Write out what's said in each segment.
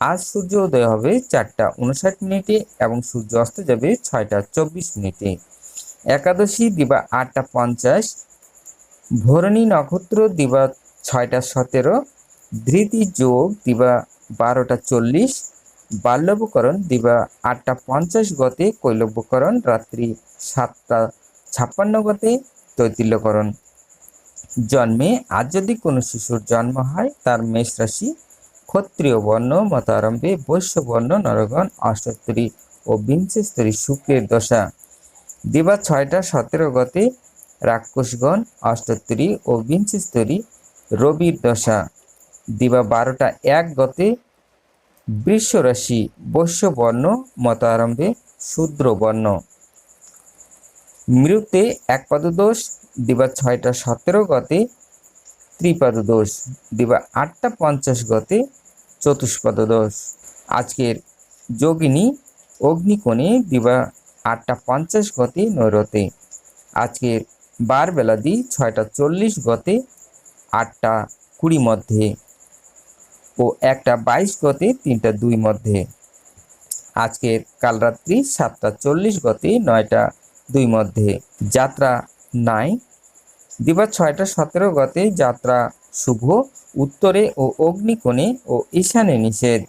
আজ সূর্য উদয় হবে চারটা উনষাট মিনিটে এবং সূর্য অস্ত যাবে ছয়টা চব্বিশ মিনিটে। একাদশী দিবা আটটা পঞ্চাশ, ভরণী নক্ষত্র দিবা ছয়টা সতেরো, ধৃতি যোগ দিবা বারোটা চল্লিশ, বাল্যবকরণ দিবা আটটা পঞ্চাশ গতে, কৈলব্যকরণ রাত্রি সাতটা ছাপ্পান্ন গতে, তৈতিল্যকরণ। জন্মে আজ যদি কোনো শিশুর জন্ম হয়, তার মেষ রাশি ক্ষত্রিয় বর্ণ, মতারম্ভে বৈশ্য বর্ণ, নরগণ অষ্টোত্তরী ও বিংশস্তরী শুক্রের দশা। দিবা ছয়টা সতেরো গতে রাক্ষসগণ অষ্টোত্তরী ও বিংশস্তরী রবির দশা। দিবা বারোটা এক গতে বৃষ রাশি বৈশ্য বর্ণ মত আরম্ভে শূদ্র বর্ণ। মৃতে এক পদদোষ দিবা ছয়টা সতেরো গতে ত্রিপাদ দোষ দিবা আটটা পঞ্চাশ গতে চতুষ্পদ আজকের যোগিনী অগ্নিকোণে দিবা আটটা পঞ্চাশ গতে নৈরতে। আজকের বার বেলাদি ছয়টা চল্লিশ গতে আটটা কুড়ি মধ্যে। ও একটা বাইশ গতে তিনটা দুই মধ্যে। আজকের কাল রাত্রি সাতটা চল্লিশ গতে নয়টা দুই মধ্যে। যাত্রা নাই দিবা ছয়টা সতেরো গতে যাত্রা শুভ, উত্তরে ও অগ্নিকোণে ও ঈশানে নিষেধ।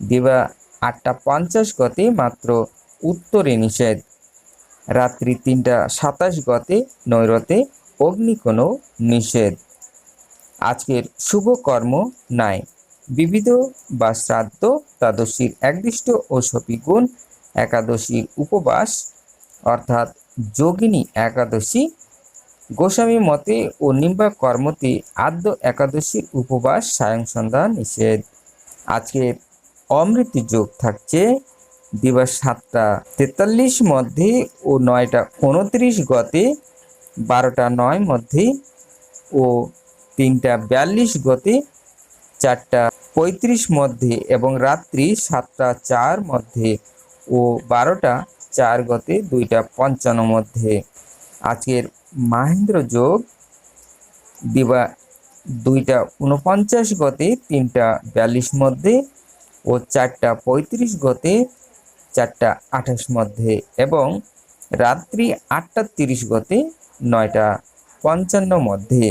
দিবা আটটা পঞ্চাশ গতে মাত্র উত্তরে নিষেধ। রাত্রি তিনটা সাতাশ গতে নৈরতে অগ্নিকোণও নিষেধ। আজকের শুভ কর্ম নাই। বিবিধ বা শ্রাদ্ধ, দ্বাদশীর একদিষ্ট ও গুণ একাদশীর উপবাস, অর্থাৎ যোগিনী একাদশী গোস্বামী মতে ও নিম্বা কর্মতে আদ্য একাদশীর উপবাস সায়ং সন্ধ্যা নিষেধ। আজকের অমৃত যোগ থাকছে, দিবস সাতটা তেতাল্লিশ মধ্যে ও নয়টা উনত্রিশ গতে, বারোটা নয় মধ্যে ও তিনটা বিয়াল্লিশ গতে, চারটা পঁয়ত্রিশ মধ্যে এবং রাত্রি সাতটা চার মধ্যে ও বারোটা চার গতে, দুইটা পঞ্চান্ন মধ্যে। আজকের মাহেন্দ্র যোগ দিবা দুইটা উনপঞ্চাশ গতে, তিনটা বিয়াল্লিশ মধ্যে ও চারটা পঁয়ত্রিশ গতে, চারটা আঠাশ মধ্যে এবং রাত্রি আটটা তিরিশ গতে, নয়টা পঞ্চান্ন মধ্যে।